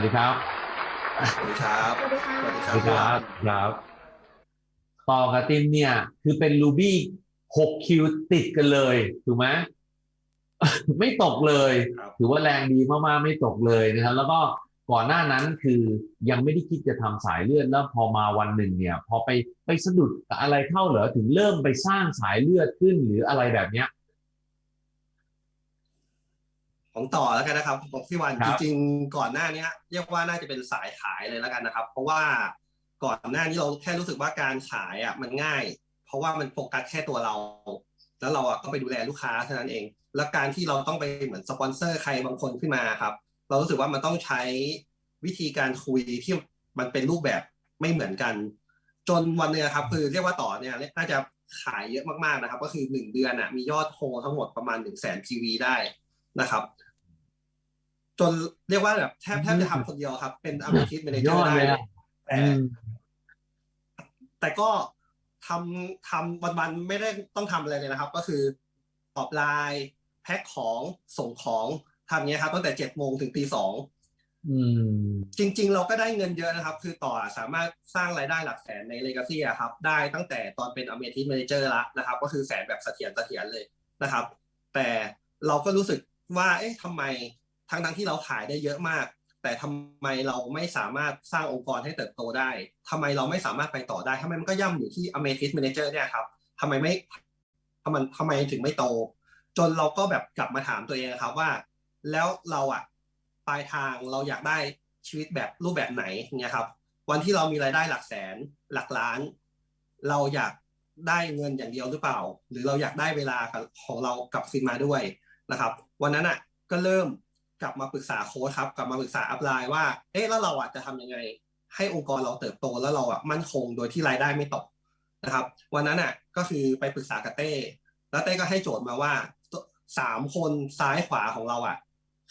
วัสดีครับสวัสดีครับสวัสดีค่ะสวัสดีสควัสดีครับครับต่อกับติมเนี่ย คือเป็นรูบี้หกคิวติดกันเลยถูกไหมไม่ตกเลยครับถือว่าแรงดีมากๆไม่ตกเลยนะครับ แล้วก็ก่อนหน้านั้นคือยังไม่ได้คิดจะทำสายเลือดแล้วพอมาวันหนึ่งเนี่ย พอไปไปสะดุดกับอะไรเข้าเหรอถึงเริ่มไปสร้างสายเลือดขึ้นหรืออะไรแบบเนี้ย ของต่อแล้วกันนะครับของพี่วันครัจบ ริงๆ ก่อนหน้านี้เรียกว่าน่าจะเป็นสายขายเลยแล้วกันนะครับ เพราะว่าก่อนหน้านี้เราแค่รู้สึกว่าการขายอะมันง่าย เพราะว่ามันโฟกัสแค่ตัวเรา แล้วเราอะก็ไปดูแลลูกค้าเท่านั้นเอง แล้วการที่เราต้องไปเหมือนสปอนเซอร์ใครบางคนขึ้นมาครับ เรารู้สึกว่ามันต้องใช้วิธีการคุยที่มันเป็นรูปแบบไม่เหมือนกัน จนวันหนึงอะครับ คือเรียกว่าต่อเนี่ยน่าจะขายเยอะมากๆนะครับ ก็คือหนึ่งเดือนอะมียอดโฮทั้งหมดประมาณหนึ่งแสนทีวีได้ นะครับ จนเรียกว่าแบบแทบแทบจะทำคนเดียวครับ เป็นอเมทิสเมนเจยออร์ดได้เลยเลอะยแต่อืมแต่ก็ทำทำวันๆไม่ได้ต้องทำอะไรเลยนะครับ ก็คือตอบไลน์แพ็คของส่งของทำอย่างเงี้ยครับ ตั้งแต่เจ็ดโมงถึงตีสองอืมจริง ๆ เราก็ได้เงินเยอะนะครับ คือต่อสามารถสร้างรายได้หลักแสนในเลกาซี่ครับ ได้ตั้งแต่ตอนเป็นอเมทิสเมนเจอร์ละนะครับ ก็คือแสนแบบเสถียรเสถียรเลยนะครับ แต่เราก็รู้สึก ว่าเอ๊ะทำไมทั้งทั้งๆที่เราขายได้เยอะมาก แต่ทำไมเราไม่สามารถสร้างองค์กรให้เติบโตได้ทำไมเราไม่สามารถไปต่อได้ทำไมมันก็ย่ำอยู่ที่ a m a t h y s Manager เนี่ยครับทำไมไม่ทำไมทำไมถึงไม่โต จนเราก็แบบกลับมาถามตัวเองครับว่า แล้วเราอะปลายทางเราอยากได้ชีวิตแบบรูปแบบไหนเนี่ยครับ วันที่เรามีรายได้หลักแสนหลักล้าน เราอยากได้เงินอย่างเดียวหรือเปล่า หรือเราอยากได้เวลาของเรากลับคืนมาด้วย นะครับ วันนั้นอะก็เริ่มกลับมาปรึกษาโค้ชครับ กลับมาปรึกษาอัพไลน์ว่า เอ๊ะแล้วเราอะจะทำยังไง ให้องค์กรเราเติบโตแล้วเราอะมั่นคงโดยที่รายได้ไม่ตกนะครับ วันนั้นอะก็คือไปปรึกษากับเต้ แล้วเต้ก็ให้โจทย์มาว่าสามคนซ้ายขวาของเราอะ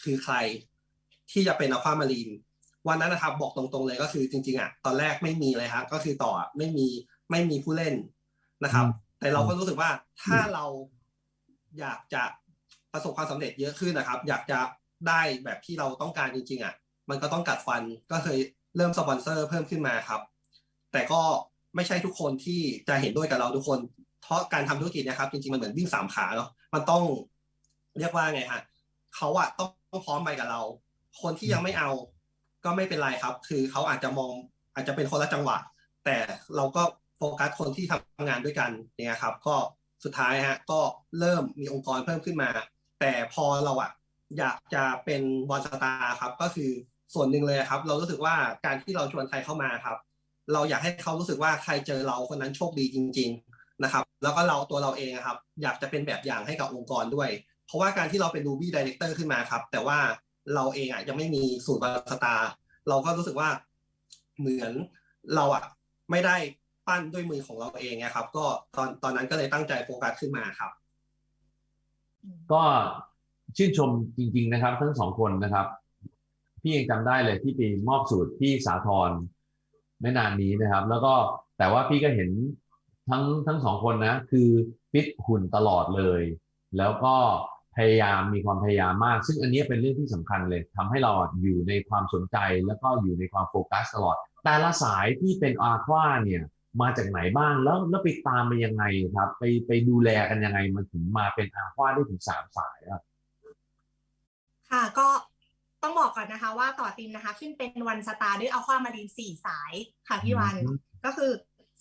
คือใครที่จะเป็นอัลฟามารีนวันนั้นนะครับบอกตรงๆเลยก็คือจริงๆอะตอนแรกไม่มีเลยฮะก็คือต่ออะไม่มีไม่มีผู้เล่นนะครับอืมแต่เราก็รู้สึกว่าถ้าเราอยากจะ ประสบความสำเร็จเยอะขึ้นนะครับ อยากจะได้แบบที่เราต้องการจริงๆอะมันก็ต้องกัดฟันก็เคยเริ่มสปอนเซอร์เพิ่มขึ้นมาครับ แต่ก็ไม่ใช่ทุกคนที่จะเห็นด้วยกับเราทุกคน เพราะการทำธุรกิจนะครับ จริงๆมันเหมือนวิ่งสามขาเนาะมันต้องเรียกว่าไงฮะเขาอะต้องพร้อมไปกับเรา คนที่ยังไม่เอาก็ไม่เป็นไรครับ คือเขาอาจจะมองอาจจะเป็นคนละจังหวะ แต่เราก็โฟกัสคนที่ทำงานด้วยกันเนี่ยครับ ก็สุดท้ายฮะก็เริ่มมีองค์กรเพิ่มขึ้นมา แต่พอเราอะอยากจะเป็นวันสตาร์ครับ ก็คือส่วนหนึ่งเลยครับ เรารู้สึกว่าการที่เราชวนใครเข้ามาครับ เราอยากให้เขารู้สึกว่าใครเจอเราคนนั้นโชคดีจริง ๆนะครับ แล้วก็เราตัวเราเองครับ อยากจะเป็นแบบอย่างให้กับองค์กรด้วย เพราะว่าการที่เราเป็น Ruby Director ขึ้นมาครับ แต่ว่าเราเองอะยังไม่มีสูตรบาสตาร์เราก็รู้สึกว่าเหมือนเราอะไม่ได้ปั้นด้วยมือของเราเองนะครับ ก็ตอนตอนนั้นก็เลยตั้งใจโฟกัสขึ้นมาครับ ก็ชื่นชมจริง ๆนะครับ ทั้งสองคนนะครับ พี่ยังจำได้เลยที่ไปมอบสูตรที่สาทรไม่นานนี้นะครับ แล้วก็แต่ว่าพี่ก็เห็นทั้งทั้งสองคนนะ คือฟิตหุ่นตลอดเลย แล้วก็พยายามมีความพยายามมาก ซึ่งอันนี้เป็นเรื่องที่สำคัญเลยทำให้เราอยู่ในความสนใจแล้วก็อยู่ในความโฟกัสตลอด แต่ละสายที่เป็นอาควาเนี่ย มาจากไหนบ้างแล้วแล้วไปตามมายังไงครับ ไปไปดูแลกันยังไงมันถึงมาเป็นอาควาได้ถึงสามสายอะค่ะก็ต้องบอกก่อนนะคะ ว่าต่อติมนะคะ ขึ้นเป็นวันสตาร์ด้วยอัลฟามารีนสี่สายค่ะพี่วันอืมก็คือ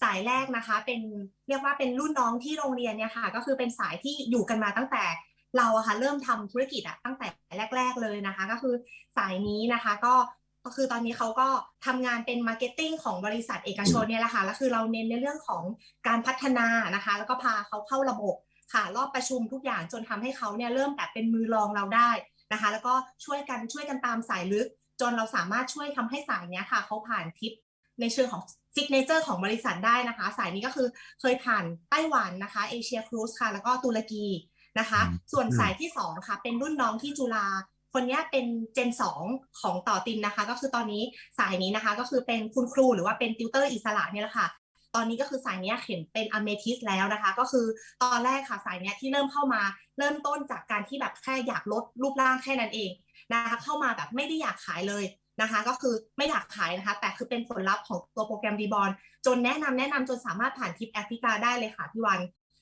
สายแรกนะคะ เป็นเรียกว่าเป็นรุ่นน้องที่โรงเรียนเนี่ยค่ะ ก็คือเป็นสายที่อยู่กันมาตั้งแต่เราอะค่ะเริ่มทำธุรกิจอะตั้งแต่แรก ๆเลยนะคะ ก็คือสายนี้นะคะ ก็ ก็คือตอนนี้เขาก็ทำงานเป็นมาร์เก็ตติ้งของบริษัทเอกชนเนี่ยแหละค่ะแล้วคือเราเน้นในเรื่องของการพัฒนานะคะ แล้วก็พาเขาเข้าระบบค่ะ รอบประชุมทุกอย่างจนทำให้เขาเนี่ยเริ่มแบบเป็นมือรองเราได้นะคะ แล้วก็ช่วยกันช่วยกันตามสายลึก จนเราสามารถช่วยทำให้สายเนี้ยค่ะเขาผ่านทิปในเชิงของซิกเนเจอร์ของบริษัทได้นะคะ สายนี้ก็คือเคยผ่านไต้หวันนะคะเอเชียครูซค่ะ แล้วก็ตุรกีนะคะอืมส่วนสายที่สองค่ะเป็นรุ่นน้องที่จุฬา คนนี้เป็นเจนสองของต่อตินนะคะ ก็คือตอนนี้สายนี้นะคะก็คือเป็นคุณครูหรือว่าเป็นติวเตอร์อิสระเนี่ยแหละค่ะตอนนี้ก็คือสายนี้เห็นเป็นอเมทิสแล้วนะคะ ก็คือตอนแรกค่ะสายนี้ที่เริ่มเข้ามาเริ่มต้นจากการที่แบบแค่อยากลดรูปร่างแค่นั้นเองนะคะเข้ามาแบบไม่ได้อยากขายเลยนะคะ ก็คือไม่อยากขายนะคะ แต่คือเป็นผลลัพธ์ของตัวโปรแกรมดีบอลจนแนะนำแนะนำจนสามารถผ่านทิปแอฟริกาได้เลยค่ะพี่วัน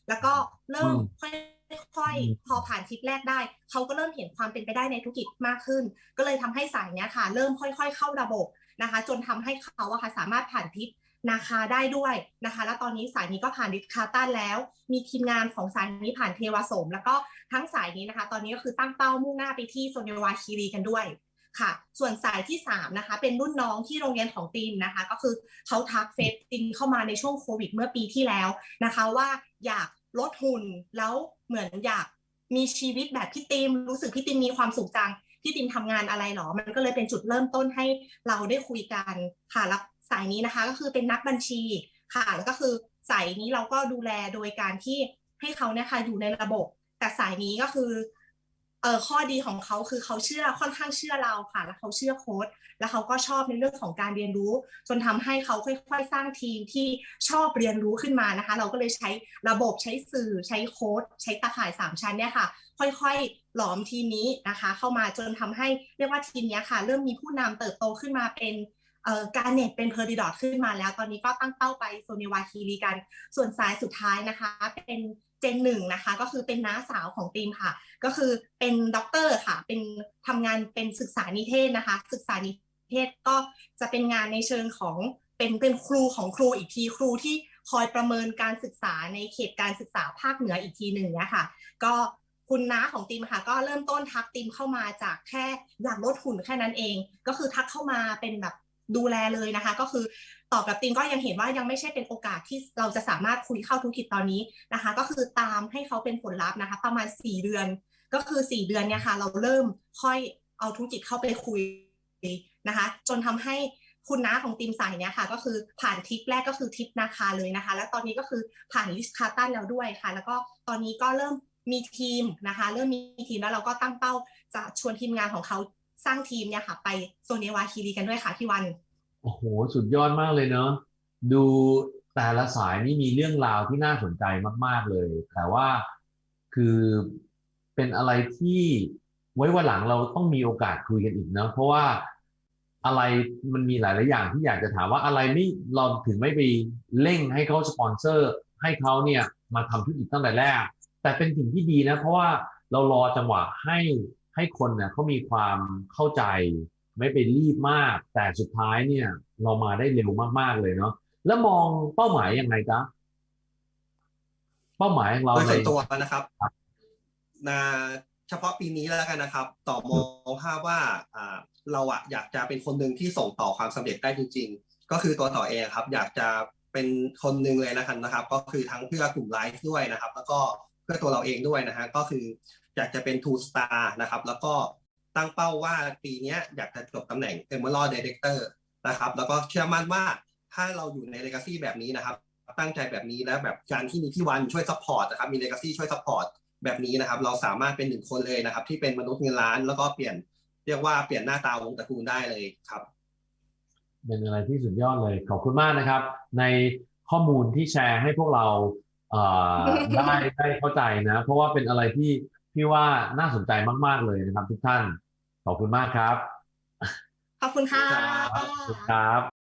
แล้วก็เริ่มอืม ค่อยอืมๆพอผ่านทริปแรกได้ เขาก็เริ่มเห็นความเป็นไปได้ในธุรกิจมากขึ้น ก็เลยทำให้สายเนี้ยค่ะ เริ่มค่อย ๆ เข้าระบบนะคะ จนทำให้เขาอะค่ะสามารถผ่านทริปนาคาได้ด้วยนะคะ แล้วตอนนี้สายนี้ก็ผ่านดิสคาตันแล้ว มีทีมงานของสายนี้ผ่านเทวาสม แล้วก็ทั้งสายนี้นะคะ ตอนนี้ก็คือตั้งเป้ามุ่งหน้าไปที่โซเนวาคีรีกันด้วยค่ะ ส่วนสายที่สามนะคะ เป็นรุ่นน้องที่โรงเรียนของตีนนะคะ ก็คือเขาทักเฟซตินเข้ามาในช่วงโควิดเมื่อปีที่แล้วนะคะ ว่าอยาก ลดหุ่นแล้วเหมือนอยากมีชีวิตแบบพี่ติมรู้สึกพี่ติมมีความสุขจังพี่ติมทำงานอะไรหรอ มันก็เลยเป็นจุดเริ่มต้นให้เราได้คุยกันค่ะแล้วสายนี้นะคะก็คือเป็นนักบัญชีค่ะแล้วก็คือสายนี้เราก็ดูแลโดยการที่ให้เขาเนี่ยค่ะอยู่ในระบบ แต่สายนี้ก็คือ เออข้อดีของเขาคือเขาเชื่อค่อนข้างเชื่อเราค่ะ แล้วเขาเชื่อโค้ดแล้วเขาก็ชอบในเรื่องของการเรียนรู้ จนทำให้เขาค่อย ๆ สร้างทีมที่ชอบเรียนรู้ขึ้นมานะคะ เราก็เลยใช้ระบบใช้สื่อใช้โค้ดใช้ตาข่ายสามชั้นเนี่ยค่ะ ค่อยๆ หลอมทีมนี้นะคะ เข้ามาจนทำให้เรียกว่าทีมนี้ค่ะ เริ่มมีผู้นำเติบโตขึ้นมาเป็นการเน็ตเป็นเพอร์ดิดอทขึ้นมาแล้ว ตอนนี้ก็ตั้งเป้าไปโซเนวาคีรีกัน ส่วนสายสุดท้ายนะคะ เป็น เจนหนึ่งนะคะก็คือเป็นน้าสาวของทีมค่ะ ก็คือเป็นด็อกเตอร์ค่ะ เป็นทำงานเป็นศึกษานิเทศนะคะ ศึกษานิเทศก็จะเป็นงานในเชิงของเป็นเป็นครูของครูอีกทีครูที่คอยประเมินการศึกษาในเขตการศึกษาภาคเหนืออีกทีหนึ่งเนี่ยค่ะ ก็คุณน้าของติมค่ะ ก็เริ่มต้นทักติมเข้ามาจากแค่อยากลดหุ่นแค่นั้นเอง ก็คือทักเข้ามาเป็นแบบดูแลเลยนะคะ ก็คือ ตอบกับติมก็ยังเห็นว่ายังไม่ใช่เป็นโอกาสที่เราจะสามารถคุยเข้าธุรกิจตอนนี้นะคะ ก็คือตามให้เขาเป็นผลลัพธ์นะคะ ประมาณ 4 เดือน ก็คือ 4 เดือนเนี่ยค่ะ เราเริ่มค่อยเอาธุรกิจเข้าไปคุยนะคะ จนทำให้คุณน้าของทีมสายเนี่ยค่ะ ก็คือผ่านทริปแรกก็คือทริปนาคาเลยนะคะ แล้วตอนนี้ก็คือผ่านลิสคาตันแล้วด้วยค่ะ แล้วก็ตอนนี้ก็เริ่มมีทีมนะคะ เริ่มมีทีมแล้วเราก็ตั้งเป้าจะชวนทีมงานของเขาสร้างทีมเนี่ยค่ะ ไปโซเนวาคีรีกันด้วยค่ะพี่วัน โอ้โห สุดยอดมากเลยเนอะดูแต่ละสายนี่มีเรื่องราวที่น่าสนใจมาก ๆ เลย แต่ว่าคือเป็นอะไรที่ไว้วันหลังเราต้องมีโอกาสคุยกันอีกเนอะเพราะว่าอะไรมันมีหลาย ๆ อย่างที่อยากจะถามว่าอะไรไม่เราถึงไม่ไปเร่งให้เขาสปอนเซอร์ ให้เขาเนี่ยมาทำธุรกิจตั้งแต่แรก แต่เป็นสิ่งที่ดีนะ เพราะว่าเรารอจังหวะให้ให้คนเนี่ยเขามีความเข้าใจ ไม่ไปรีบมาก แต่สุดท้ายเนี่ย เรามาได้เร็วมากๆเลยเนาะแล้วมองเป้าหมายยังไงจ๊ะเป้าหมายของเราโดยในส่วนตัวนะครับนะเฉพาะปีนี้แล้วกันนะครับ ต่อมองภาพว่าอ่าเราอะอยากจะเป็นคนหนึ่งที่ส่งต่อความสำเร็จได้จริง ๆ ก็คือตัวต่อเองครับ อยากจะเป็นคนหนึ่งเลยนะครับนะครับ ก็คือทั้งเพื่อกลุ่มไลฟ์ด้วยนะครับ แล้วก็เพื่อตัวเราเองด้วยนะฮะก็คืออยากจะเป็น two star นะครับ แล้วก็ ตั้งเป้าว่าปีนี้อยากจะจบตำแหน่ง Emerald Director นะครับ แล้วก็เชื่อมั่นว่าถ้าเราอยู่ใน Legacy แบบนี้นะครับ ตั้งใจแบบนี้แล้วแบบการที่มีพี่วันช่วยซัพพอร์ตนะครับมี Legacy ช่วยซัพพอร์ตแบบนี้นะครับ เราสามารถเป็นหนึ่งคนเลยนะครับ ที่เป็นมนุษย์เงินล้าน แล้วก็เปลี่ยนเรียกว่าเปลี่ยนหน้าตาวงตระกูลได้เลยครับ เป็นอะไรที่สุดยอดเลยขอบคุณมากนะครับ ในข้อมูลที่แชร์ให้พวกเราเได้ได้เข้าใจนะ เพราะว่าเป็นอะไรที่พี่ว่าน่าสนใจมาก ๆ เลยนะครับทุกท่าน ขอบคุณมากครับ ขอบคุณค่ะครับขอบคุณครับ